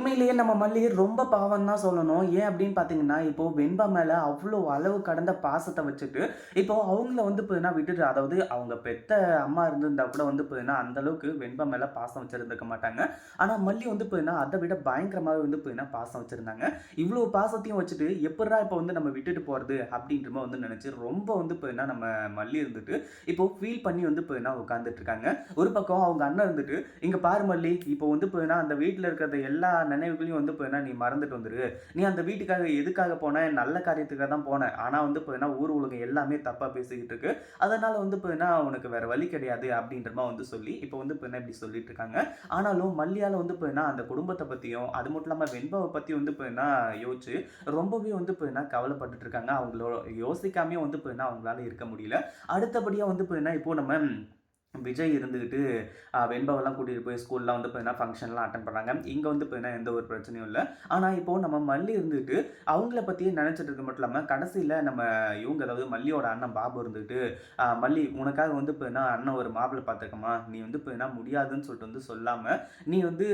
உண்மையிலேயே நம்ம மல்லி ரொம்ப பாவம் தான் சொல்லணும். ஏன் அப்படின்னு பார்த்தீங்கன்னா, இப்போ வெண்பா மேலே அவ்வளோ அளவு கடந்த பாசத்தை வச்சுட்டு, இப்போ அவங்கள வந்து பார்த்தீங்கன்னா விட்டுட்டு அதாவது அவங்க பெத்த அம்மா இருந்திருந்தா கூட வந்து பார்த்தீங்கன்னா, அந்த அளவுக்கு வெண்பா மேலே பாசம் வச்சிருந்திருக்க மாட்டாங்க. ஆனால் மல்லி வந்து போதுனா அதை விட பயங்கரமாகவே வந்து போதுனா பாசம் வச்சுருந்தாங்க இவ்வளோ பாசத்தையும் வச்சுட்டு, எப்படா இப்போ வந்து நம்ம விட்டுட்டு போகிறது அப்படின்ற மாதிரி வந்து நினச்சி ரொம்ப வந்து போதுனா நம்ம மல்லி இருந்துட்டு, இப்போ ஃபீல் பண்ணி வந்து போதுனா உட்காந்துட்டு இருக்காங்க. ஒரு பக்கம் அவங்க அண்ணன் இருந்துட்டு, இங்கே பாரு மல்லி, இப்போ வந்து போதுனா அந்த வீட்டில் இருக்கிறத எல்லா நினைவுகளையும் வந்து பார்த்தீங்கன்னா நீ மறந்துட்டு வந்துரு. நீ அந்த வீட்டுக்காக எதுக்காக போன? நல்ல காரியத்துக்காக தான் போன. ஆனால் வந்து பார்த்தீங்கன்னா ஊர் உலகம் எல்லாமே தப்பாக பேசிக்கிட்டு இருக்கு. அதனால வந்து பார்த்தீங்கன்னா உனக்கு வேற வழி கிடையாது." அப்படின்ற வந்து சொல்லி, இப்போ வந்து பார்த்தீங்கன்னா இப்படி சொல்லிட்டு இருக்காங்க. ஆனாலும் மல்லியால் வந்து பார்த்தீங்கன்னா அந்த குடும்பத்தை பற்றியும் அது மட்டும் இல்லாமல் வெண்பவை பற்றி வந்து பார்த்தீங்கன்னா யோசிச்சு, ரொம்பவே வந்து பார்த்தீங்கன்னா கவலைப்பட்டுட்டு இருக்காங்க. அவங்களோட யோசிக்காமே வந்து பார்த்தீங்கன்னா அவங்களால இருக்க முடியல. அடுத்தபடியாக வந்து பார்த்தீங்கன்னா இப்போ நம்ம விஜய் இருந்துக்கிட்டு வெண்பாவெல்லாம் கூட்டிகிட்டு போய் ஸ்கூல்லாம் வந்து பார்த்தீங்கன்னா ஃபங்க்ஷன்லாம் அட்டன் பண்ணுறாங்க இங்கே வந்து பார்த்தீங்கன்னா எந்த ஒரு பிரச்சனையும் இல்லை ஆனால் இப்போது நம்ம மல்லி இருந்துக்கிட்டு அவங்கள பற்றியே நினச்சிட்டு இருக்க மட்டும் இல்லாமல் கடைசியில் நம்ம இவங்க அதாவது மல்லியோட அண்ணன் பாபு இருந்துக்கிட்டு "மல்லி உனக்காக வந்து பார்த்தீங்கன்னா அண்ணன் ஒரு மாப்பிள்ளை பார்த்துருக்கம்மா. நீ வந்து பார்த்தீங்கன்னா முடியாதுன்னு சொல்லிட்டு வந்து சொல்லாமல் நீ வந்து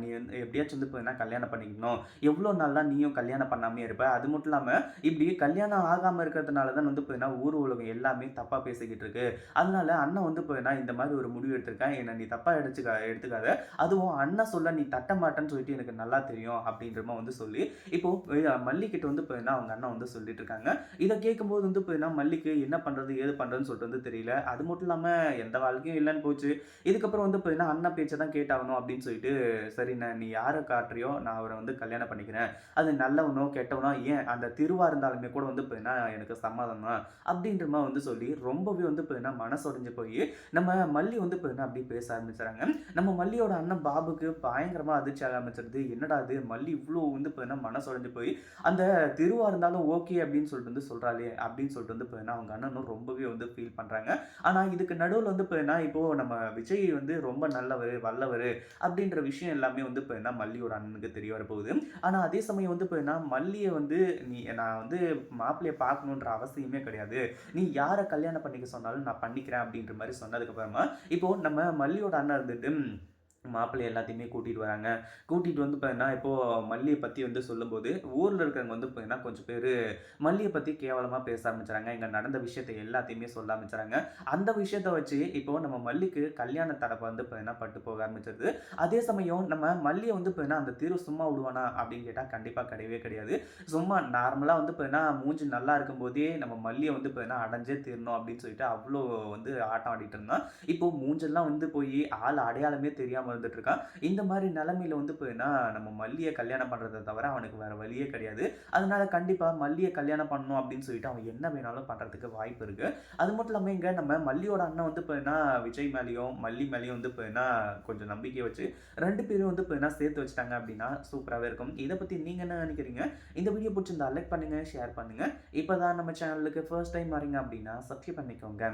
நீ வந்து எப்படியாச்சும் வந்து பார்த்தீங்கன்னா கல்யாணம் பண்ணிக்கணும். எவ்வளோ நாள் தான் நீயும் கல்யாணம் பண்ணாமே இருப்ப? அது மட்டும் இல்லாமல் இப்படி கல்யாணம் ஆகாமல் இருக்கிறதுனால தான் வந்து பார்த்தீங்கன்னா ஊர் உலகம் எல்லாமே தப்பாக பேசிக்கிட்டு இருக்கு. அதனால அண்ணன் வந்து இப்போ நான் இந்த மாதிரி ஒரு முடிவு எடுத்திருக்கேன். என்னை நீ தப்பாக எடுத்துக்க எடுத்துக்காத. அதுவும் அண்ணன் சொல்ல நீ தட்ட மாட்டேன்னு சொல்லிட்டு எனக்கு நல்லா தெரியும்." அப்படின்ற வந்து சொல்லி, இப்போ மல்லிக்கிட்ட வந்து இப்போ வந்து அவங்க அண்ணா வந்து சொல்லிட்டு இருக்காங்க. இதை கேட்கும்போது வந்து பார்த்தீங்கன்னா மல்லிக்கு என்ன பண்ணுறது ஏது பண்ணுறதுன்னு சொல்லிட்டு வந்து தெரியல. அது மட்டும் இல்லாமல் எந்த வாழ்க்கையும் இல்லைன்னு போச்சு. இதுக்கப்புறம் வந்து இப்போ என்ன அண்ணா பேச்சை தான் கேட்டாகணும் அப்படின்னு சொல்லிட்டு, "சரிண்ணே நீ யாரை காட்டுறியோ நான் அவரை வந்து கல்யாணம் பண்ணிக்கிறேன். அது நல்லவனோ, கெட்டவனோ ஏன் அந்த திருவா இருந்தாலுமே கூட வந்து பார்த்தீங்கன்னா எனக்கு சம்மதம் தான்." அப்படின்ற வந்து சொல்லி, ரொம்பவே வந்து போயிருந்தா மனசு உடஞ்சு போய் நம்ம மல்லி வந்து இப்போ என்ன அப்படியே பேச ஆரம்பிச்சுறாங்க. நம்ம மல்லியோட அண்ணன் பாபுக்கு பயங்கரமாக அதிர்ச்சி ஆரம்பிச்சிருது. என்னடா இது மல்லி இவ்வளோ வந்து இப்போ என்ன மனசுடைஞ்சு போய், "அந்த திருவாக இருந்தாலும் ஓகே அப்படின்னு சொல்லிட்டு வந்து சொல்கிறாளே அப்படின்னு சொல்லிட்டு வந்து பார்த்தீங்கன்னா அவங்க அண்ணனும் ரொம்பவே வந்து ஃபீல் பண்ணுறாங்க ஆனால் இதுக்கு நடுவில் வந்து இப்போ என்ன இப்போது நம்ம விஜய் வந்து ரொம்ப நல்லவர் வல்லவர் அப்படின்ற விஷயம் எல்லாமே வந்து இப்போ என்ன மல்லியோட அண்ணனுக்கு தெரிய வரப்போகுது. ஆனால் அதே சமயம் வந்து பார்த்தீங்கன்னா மல்லியை வந்து, "நீ நான் வந்து மாப்பிள்ளையை பார்க்கணுன்ற அவசியமே கிடையாது. நீ யாரை கல்யாணம் பண்ணிக்க சொன்னாலும் நான் பண்ணிக்கிறேன்." அப்படின்ற மாதிரி சொன்னதுக்கு அப்புறமா, இப்போ நம்ம மல்லியோட அண்ணன் இருந்துட்டு மாப்பிள்ளை எல்லாத்தையுமே கூட்டிகிட்டு வராங்க. கூட்டிகிட்டு வந்து பார்த்தீங்கன்னா, இப்போது மல்லியை பற்றி வந்து சொல்லும்போது, ஊரில் இருக்கிறவங்க வந்து பார்த்தீங்கன்னா கொஞ்சம் பேர் மல்லியை பற்றி கேவலமாக பேச ஆரம்பிச்சுறாங்க. இங்கே நடந்த விஷயத்த எல்லாத்தையுமே சொல்ல ஆரம்பிச்சுறாங்க. அந்த விஷயத்த வச்சு இப்போ நம்ம மல்லிக்கு கல்யாண தடப்பை வந்து பார்த்தீங்கன்னா பட்டு போக ஆரம்பிச்சிருது. அதே சமயம் நம்ம மல்லியை வந்து பார்த்தீங்கன்னா அந்த தீர்வு சும்மா விடுவானா? அப்படின்னு கேட்டால் கண்டிப்பாக கிடையவே கிடையாது. சும்மா நார்மலாக வந்து பார்த்தீங்கன்னா மூஞ்சி நல்லா இருக்கும்போதே நம்ம மல்லியை வந்து பார்த்தீங்கன்னா அடைஞ்சே தீரணும் அப்படின்னு சொல்லிட்டு அவ்வளோ வந்து ஆட்டம் ஆடிட்டு இருந்தோம் இப்போ மூஞ்செல்லாம் வந்து போய் ஆள் அடையாளமே தெரியாமல் இருந்துட்டு இருக்கான். இந்த மாதிரி நிலமையில வந்து போயின்னா நம்ம மல்லியை கல்யாணம் பண்ணுறதை தவிர அவனுக்கு வேற வழியே கிடையாது. அதனால கண்டிப்பாக மல்லியை கல்யாணம் பண்ணணும் அப்படின்னு சொல்லிட்டு அவன் என்ன வேணாலும் பண்ணுறதுக்கு வாய்ப்பு இருக்குது அது மட்டும் இல்லாம இங்கே நம்ம மல்லியோட அண்ணன் வந்து போயின்னா விஜய் மேலேயும் மல்லி மேலேயும் வந்து போயின்னா கொஞ்சம் நம்பிக்கை வச்சு ரெண்டு பேரும் வந்து பார்த்தீங்கன்னா சேர்த்து வச்சுட்டாங்க அப்படின்னா சூப்பராகவே இருக்கும். இதை பற்றி நீங்கள் என்ன நினைக்கிறீங்க? இந்த வீடியோ பிடிச்சிருந்தா லைக் பண்ணுங்கள் ஷேர் பண்ணுங்க. இப்போ தான் நம்ம சேனலுக்கு ஃபர்ஸ்ட் டைம் வரீங்க அப்படின்னா சப்ஸ்கிரைப் பண்ணிக்கோங்க.